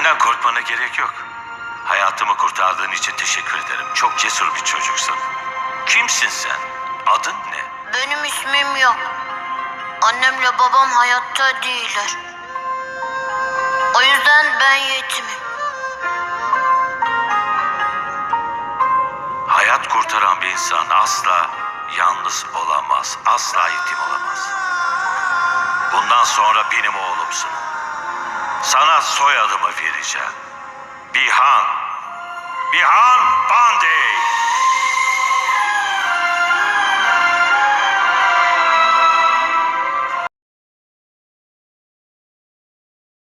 Benden korkmana gerek yok. Hayatımı kurtardığın için teşekkür ederim. Çok cesur bir çocuksun. Kimsin sen? Adın ne? Benim ismim yok. Annemle babam hayatta değiller. O yüzden ben yetimim. Hayat kurtaran bir insan asla yalnız olamaz. Asla yetim olamaz. Bundan sonra benim oğlumsun. Sana soyadımı vereceğim. Bihan. Bihan Pandey.